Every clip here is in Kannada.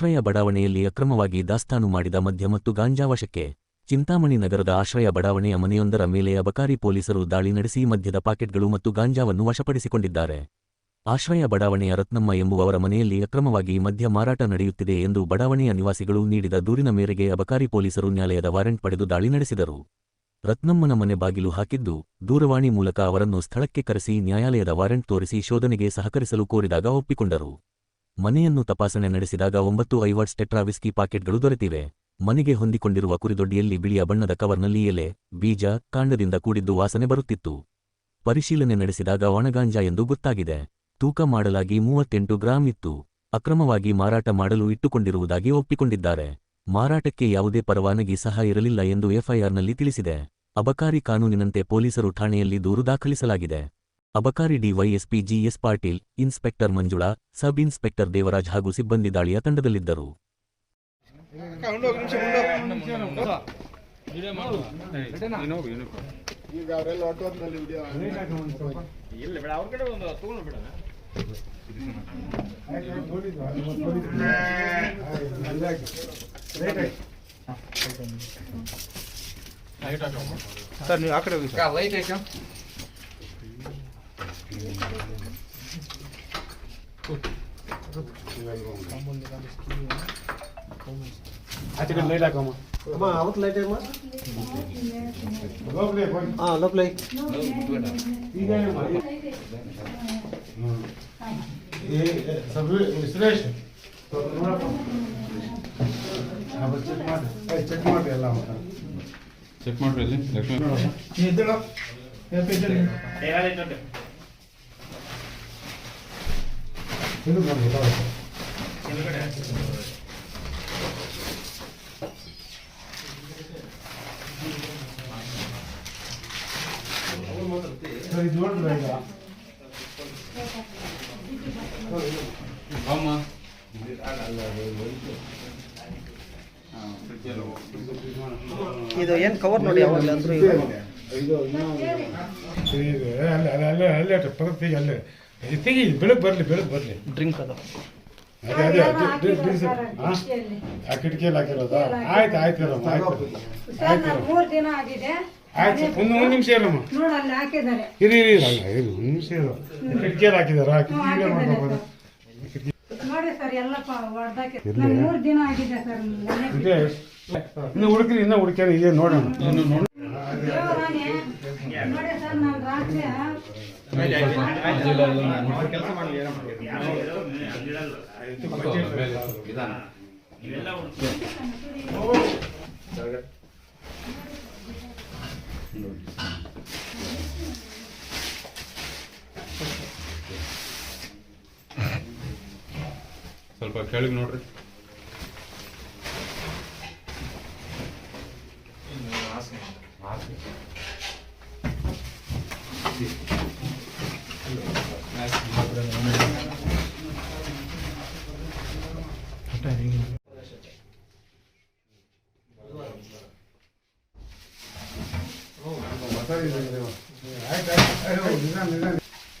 ಆಶ್ರಯ ಬಡಾವಣೆಯಲ್ಲಿ ಅಕ್ರಮವಾಗಿ ದಾಸ್ತಾನು ಮಾಡಿದ ಮದ್ಯ ಮತ್ತು ಗಾಂಜಾ ವಶಕ್ಕೆ ಚಿಂತಾಮಣಿ ನಗರದ ಆಶ್ರಯ ಬಡಾವಣೆಯ ಮನೆಯೊಂದರ ಮೇಲೆ ಅಬಕಾರಿ ಪೊಲೀಸರು ದಾಳಿ ನಡೆಸಿ ಮದ್ಯದ ಪಾಕೆಟ್ಗಳು ಮತ್ತು ಗಾಂಜಾವನ್ನು ವಶಪಡಿಸಿಕೊಂಡಿದ್ದಾರೆ. ಆಶ್ರಯ ಬಡಾವಣೆಯ ರತ್ನಮ್ಮ ಎಂಬುವವರ ಮನೆಯಲ್ಲಿ ಅಕ್ರಮವಾಗಿ ಮದ್ಯ ಮಾರಾಟ ನಡೆಯುತ್ತಿದೆ ಎಂದು ಬಡಾವಣೆಯ ನಿವಾಸಿಗಳು ನೀಡಿದ ದೂರಿನ ಮೇರೆಗೆ ಅಬಕಾರಿ ಪೊಲೀಸರು ನ್ಯಾಯಾಲಯದ ವಾರೆಂಟ್ ಪಡೆದು ದಾಳಿ ನಡೆಸಿದರು. ರತ್ನಮ್ಮನ ಮನೆ ಬಾಗಿಲು ಹಾಕಿದ್ದು, ದೂರವಾಣಿ ಮೂಲಕ ಅವರನ್ನು ಸ್ಥಳಕ್ಕೆ ಕರೆಸಿ ನ್ಯಾಯಾಲಯದ ವಾರೆಂಟ್ ತೋರಿಸಿ ಶೋಧನೆಗೆ ಸಹಕರಿಸಲು ಕೋರಿದಾಗ ಒಪ್ಪಿಕೊಂಡರು. ಮನೆಯನ್ನು ತಪಾಸಣೆ ನಡೆಸಿದಾಗ ಒಂಬತ್ತು ಐವರ್ಸ್ ಟೆಟ್ರಾ ವಿಸ್ಕಿ ಪಾಕೆಟ್ಗಳು ದೊರೆತಿವೆ. ಮನೆಗೆ ಹೊಂದಿಕೊಂಡಿರುವ ಕುರಿದೊಡ್ಡಿಯಲ್ಲಿ ಬಿಳಿಯ ಬಣ್ಣದ ಕವರ್ನಲ್ಲಿ ಎಲೆ, ಬೀಜ, ಕಾಂಡದಿಂದ ಕೂಡಿದ್ದು ವಾಸನೆ ಬರುತ್ತಿತ್ತು. ಪರಿಶೀಲನೆ ನಡೆಸಿದಾಗ ಒಣಗಾಂಜಾ ಎಂದು ಗೊತ್ತಾಗಿದೆ. ತೂಕ ಮಾಡಲಾಗಿ ಮೂವತ್ತೆಂಟು ಗ್ರಾಂ ಇತ್ತು. ಅಕ್ರಮವಾಗಿ ಮಾರಾಟ ಮಾಡಲು ಇಟ್ಟುಕೊಂಡಿರುವುದಾಗಿ ಒಪ್ಪಿಕೊಂಡಿದ್ದಾರೆ. ಮಾರಾಟಕ್ಕೆ ಯಾವುದೇ ಪರವಾನಗಿ ಸಹ ಇರಲಿಲ್ಲ ಎಂದು ಎಫ್ಐಆರ್ನಲ್ಲಿ ತಿಳಿಸಿದೆ. ಅಬಕಾರಿ ಕಾನೂನಿನಂತೆ ಪೊಲೀಸರು ಠಾಣೆಯಲ್ಲಿ ದೂರು ದಾಖಲಿಸಲಾಗಿದೆ. ಅಬಕಾರಿ DYSP GS Patil inspector Manjula sub inspector Devaraj ಹಾಗೂ ಸಿಬ್ಬಂದಿ ದಾಳಿಯ ತಂಡದಲ್ಲಿದ್ದರು. ಸರ್ ನೀವು ಆ ಕಡೆ ಹೋಗಿ ಸರ್. ಲೈಟ್ ಐತೆ? ಆಚೆ ಕಡೆ ಲೈಟ್ ಹಾಕಮ್ಮ ಅಮ್ಮ ಅವತ್ತು ಲೈಟ್ ಅಮ್ಮ ಹಾಂ ಲೋಕಲ್ ಸುರೇಶ್ ಚೆಕ್ ಮಾಡಿ ಎಲ್ಲ ಚೆಕ್ ಮಾಡ್ರಿ ಅಲ್ಲಿ ಲಕ್ಷ್ಮೀ ಇದು ನೋಡಿ ಇದು ಏನು ಕವರ್ ನೋಡಿ ಅವಾಗಲೇ ಅಂದ್ರು ಇದು ಇದು ಅಲ್ಲೇ ಅಲ್ಲೇ ಅಲ್ಲೇ ಪಕ್ಕ ತೆಗಿ ಅಲ್ಲೇ. ಇದು ತೆಗಿ ಬೆಳಗ್ಗೆ ಬರಲಿ ಬೆಳಗ್ಗೆ ಬರಲಿ. ಡ್ರಿಂಕ್ ಅದು. ಅದೇ ಅದೇ? ಆ? ಕಿಟಕಿಯಲ್ಲಿ ಹಾಕಿರೋದಾ? ಆಯ್ತು ಆಯ್ತು ಆಯ್ತು ನಾನು ಮೂರು ದಿನ ಆಗಿದೆ. ಆಯ್ತು ಒಂದು ಒಂದು ನಿಮಿಷ ಇರಮ್ಮ ನೋಡಿ ಅಲ್ಲಿ ಹಾಕಿದ್ದಾರೆ. ಇರಿ ಇರಿ ಅಲ್ಲ ಇರಿ ಒಂದು ನಿಮಿಷ ಇರು. ಕಿಟಕಿಯಲ್ಲಿ ಮಾಡ್ಕೋಬೋದು ನೋಡಿ ಸರ್ ಹೊಡೆದಾಕಿ. ಮೂರು ದಿನ ಆಗಿದೆ ಸರ್ ಇದೆ. ಇನ್ನು ಹುಡುಕ್ರಿ ಇನ್ನ ಹುಡುಕ್ಯಾರ ಇದೆ ನೋಡೋಣ. ದೇವರಾಣೆ ನೋಡಿ ಸರ್ ನಾನು ರಾತ್ರಿ ಕೆಲಸ ಮಾಡಿ ಏನೋ ವಿಧಾನ ಸ್ವಲ್ಪ ಕೆಳಗೆ ನೋಡ್ರಿ. ಆಯ್ತು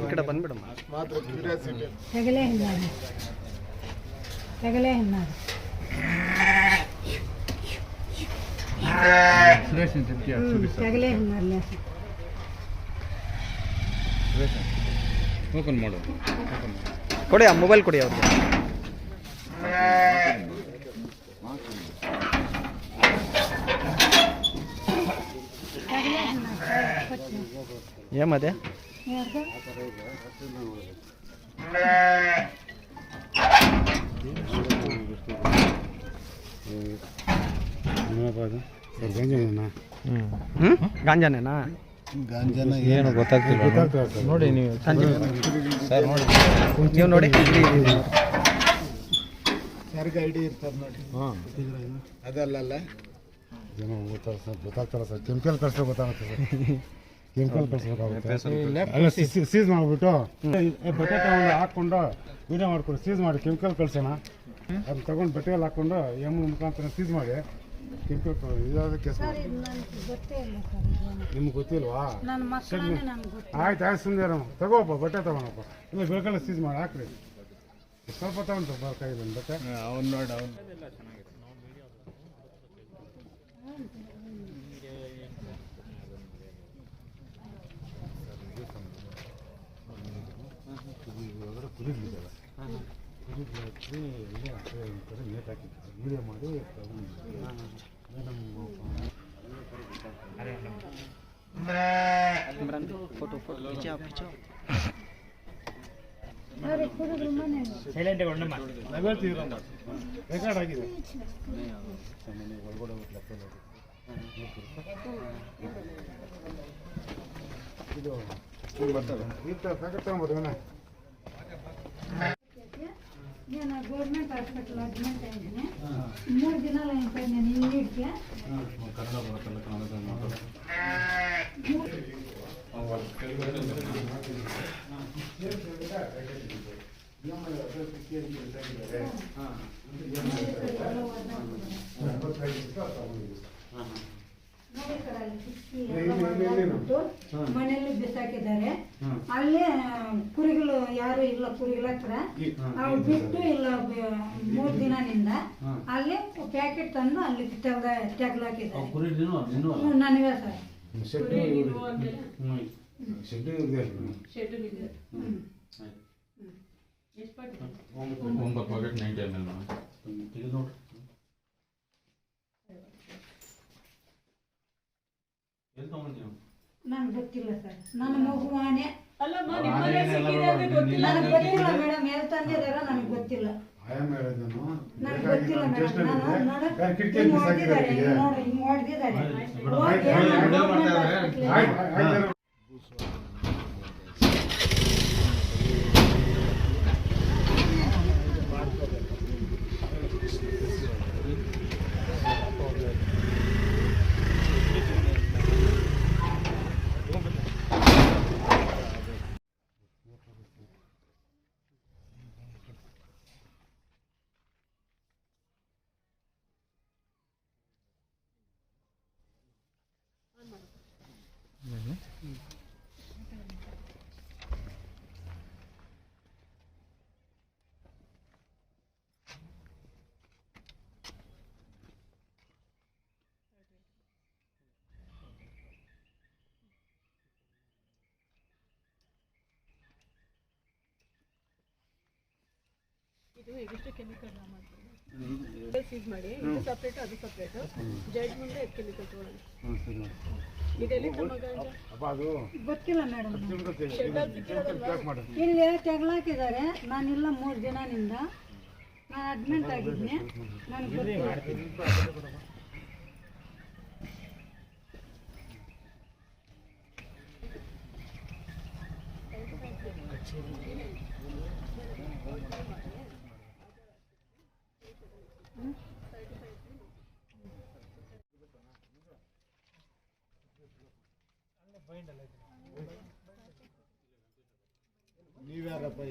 ಈ ಕಡೆ ಬಂದ್ಬಿಡಮ್ಮ. ಓಪನ್ ಮಾಡು. ಆ ಮೊಬೈಲ್ ಕೊಡಿ ಅವ್ರಿಗೆ ಹೆಗಲೇ ಹಿನ್ನಾಡಿ ಏಮದೆ ಸರ್ ಗಂಜನ ಹ್ಞೂ ಗಾಂಜಾನೇನಾ? ಏನು ಗೊತ್ತಾಗ್ತಿಲ್ಲ ನೋಡಿ ನೀವು. ನೀವು ನೋಡಿ. ಇಲ್ಲಿ- ಇಲ್ಲಿ- ಯಾರಿಗೆ ಐಡಿ ಇರ್ತದೆ ನೋಡಿ. ಹಾಂ ಅದಲ್ಲ ಸರ್ ಗೊತ್ತಾಗ್ತಾರ ಸರ್. ಕೆಮಿಕಲ್ ಕಳ್ಸೋ ಗೊತ್ತಾಗುತ್ತೆ ಸರ್. ಕೆಮಿಕಲ್ ಕಳಿಸ್ಬೇಕಾಗುತ್ತೆ. ಸೀಸ್ ಮಾಡಿಬಿಟ್ಟು ಬಟ್ಟೆ ತಗೊಂಡು ಹಾಕ್ಕೊಂಡು ವೀಡಿಯೋ ಮಾಡ್ಕೊಂಡು ಸೀಸ್ ಮಾಡಿ ಕೆಮಿಕಲ್ ಕಳ್ಸೋಣ. ಅದನ್ನ ತಗೊಂಡು ಬಟ್ಟೆಯಲ್ಲಿ ಹಾಕ್ಕೊಂಡು ಎಂ ಮುಖಾಂತರ ಸೀಸ್ ಮಾಡಿ ಕೆಮಿಕಲ್ ಇದಾದ ಕೇಸ್ ನಿಮ್ಗೆ ಗೊತ್ತಿಲ್ವಾ? ಆಯ್ತು ಆಯ್ತು ಸುಮ್ಮನೆ ತಗೋಪ್ಪ ಬಟ್ಟೆ ತಗೋಣಪ್ಪ. ಇಲ್ಲ ಬೆಳಕಲ್ಲ ಸೀಸ್ ಮಾಡಿ ಹಾಕ್ರಿ. ಸ್ವಲ್ಪ ತಗೊಂಡು ಬಾ ಕೈ ಬಂದು ಬಟ್ಟೆ. ಅವ್ನು ನೋಡಿ ಅವ್ನು ವಿಡಿಯೋ ಮಾಡಿ Imran photo photo silent record ಆಗಿದೆ ಇದು ಪ್ಯಾಕೆಟ್ ನಾನು ಗೌರ್ಮೆಂಟ್ ಹಾಸ್ಪಿಟಲ್ ಅಡ್ಮಿಟ್ ಆಗಿದ್ದೀನಿ ಮೂರು ದಿನ ಲೈನ್ ಪೈ ನಾನು ಇಲ್ಲಿಗೆ ಕನ್ನಡ ಬರುತ್ತಲ್ಲ ಕನ್ನಡ ಮಾತಾಡೋದು ಹಾಂ ನೋಡಿ ಸರ್ ಅಲ್ಲಿ ಕಿಟಕಿ ಎಲ್ಲ ಒಡೆದಾಕ್ಬಿಟ್ಟು ಮನೆಯಲ್ಲಿ ಬಿಸಾಕಿದ್ದಾರೆ. ಅಲ್ಲಿ ಕುರಿಗಳು ಯಾರು ಇಲ್ಲ ಕುರಿಗಳ ಹತ್ರ ಅವ್ರು ಬಿಟ್ಟು ಇಲ್ಲ ಮೂರ್ ದಿನದಿಂದ ಅಲ್ಲಿ ಪ್ಯಾಕೆಟ್ ತಂದು ಅಲ್ಲಿ ತೆಗ್ದ ತೆಗ್ಲಾಕಿದ್ದಾರೆ ನನಗೆ ಸರ್. ಒಂಬತ್ತು ನೈಂಟಿ ಎಂ ಎಲ್ ಎಲ್ಲಿ ತೊಗೊಂಡು ನನಗೆ ಗೊತ್ತಿಲ್ಲ ಸರ್. ನನ್ನ ಮಗುವಾನೆ ನನಗೆ ಗೊತ್ತಿಲ್ಲ ಮೇಡಮ್ ಎಲ್ಲಿ ತಂದಿದಾರ ನನಗೆ ಗೊತ್ತಿಲ್ಲ. ಆಯಾಮ ಹೇಳಿದ್ದನು ನನಗೆ ಗೊತ್ತಿಲ್ಲ ಮೇಡಮ್. ನಾನು ನೋಡ ಕಿಟಕಿ ಹಿಂಗ್ ಬಿಸಾಕಿದ್ದಾರೆ ಹೊಡ್ದಿದ್ದಾರೆ, ನೋಡಿ ಹಿಂಗ್ ಹೊಡ್ದಿದ್ದಾರೆ. ಹೋಗಿ ಆಯ್ತು, ನಾನು ಆಯ್ತು, government hospital ಗೆ- ಆಯ್ತು, ಆಯ್ತು. ಇದು ಇದಿಷ್ಟು ಕೆಮಿಕಲ್ ಮಾಡ್ತೀವಿ. ಸೀಸ್ ಮಾಡಿ ಇದು ಸಪ್ರೇಟ್ ಅದು ಸಪ್ರೇಟ್ ಜಡ್ಜ್ ಮುಂದೆ ಕೆಮಿಕಲ್ ಇದೆಲ್ಲಿ ಅದು ಗೊತ್ತಿಲ್ಲ ಮೇಡಮ್. ಇಲ್ಲಿ ತೆಗ್ಲಾಕಿದ್ದಾರೆ. ನಾನಿಲ್ಲ ಮೂರು ದಿನದಿಂದ. ನಾನು ಅಡ್ಮಿಂಟ್ ಆಗಿದ್ನಿ ನನಗೆ ಗೊತ್ತಿಲ್ಲ.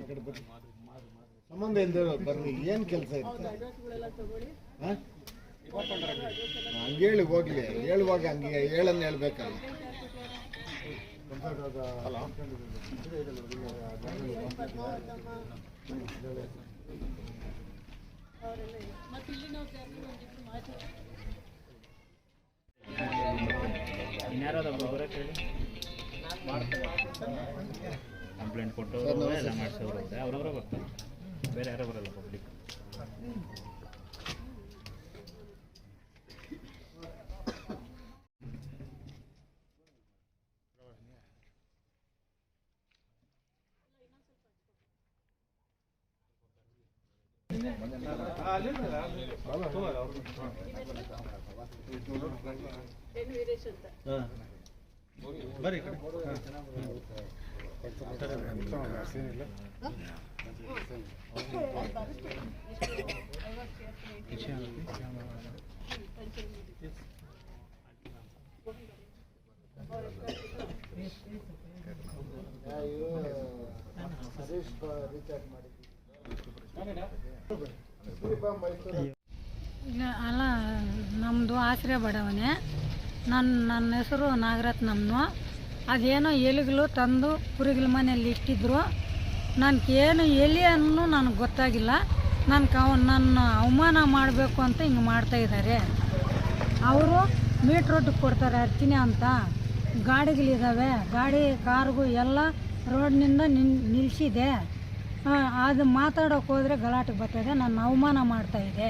ಕಡೆ ಬರ್ರಿ. ಸಂಬಂಧ ಇಲ್ದಿರೋ ಬರ್ರಿ ಏನ್ ಕೆಲಸ ಇರುತ್ತೆ? ಹಾಂ? ಹಂಗೆ ಹೇಳಿ ಹೋಗ್ಲಿ. ಹೇಳುವಾಗ ಹಂಗೆ ಹೇಳನ್ನ ಹೇಳ್ಬೇಕಲ್ಲ ಮತ್ತೆ ಇಲ್ಲಿ ನಾವು ಜಾಸ್ತಿ ಒಂದಿಬ್ರು ಮಾಹಿತಿ ಕಂಪ್ಲೇಂಟ್ ಕೊಟ್ಟು ಎಲ್ಲ ಮಾಡಿಸೋರು ಅವರವರ ಬರ್ತಾರೆ. ಬೇರೆ ಯಾರೋ ಬರಲ್ಲ ಪಬ್ಲಿಕ್ ಇಲ್ಲ, ಅಲ್ಲ ನಮ್ಮದು ಆಶ್ರಯ ಬಡಾವಣೆ ನನ್ನ ನನ್ನ ಹೆಸರು ನಾಗರತ್ನಮ್ಮನು ಅದೇನೋ ಎಲೆಗಳು ತಂದು ಕುರಿಗಳ ಮನೆಯಲ್ಲಿ ಇಟ್ಟಿದ್ರು. ನನಗೇನು ಎಲೆ ಅನ್ನೂ ನನಗೆ ಗೊತ್ತಾಗಿಲ್ಲ. ನನ್ಗೆ ಅವ ನನ್ನ ಅವಮಾನ ಮಾಡಬೇಕು ಅಂತ ಹಿಂಗೆ ಮಾಡ್ತಾಯಿದ್ದಾರೆ ಅವರು ಮೀಟ್ರ್ ರೋಡಿಗೆ ಕೊಡ್ತಾರೆ ಅರ್ಚಿನಿ ಅಂತ. ಗಾಡಿಗಳಿದ್ದಾವೆ ಗಾಡಿ, ಕಾರ್ಗು ಎಲ್ಲ ರೋಡ್ನಿಂದ ನಿನ್ ನಿಲ್ಲಿಸಿದೆ ಅದು ಮಾತಾಡೋಕೆ ಹೋದರೆ ಗಲಾಟೆ ಬರ್ತದೆ ನನ್ನ ಅವಮಾನ ಮಾಡ್ತಾಯಿದೆ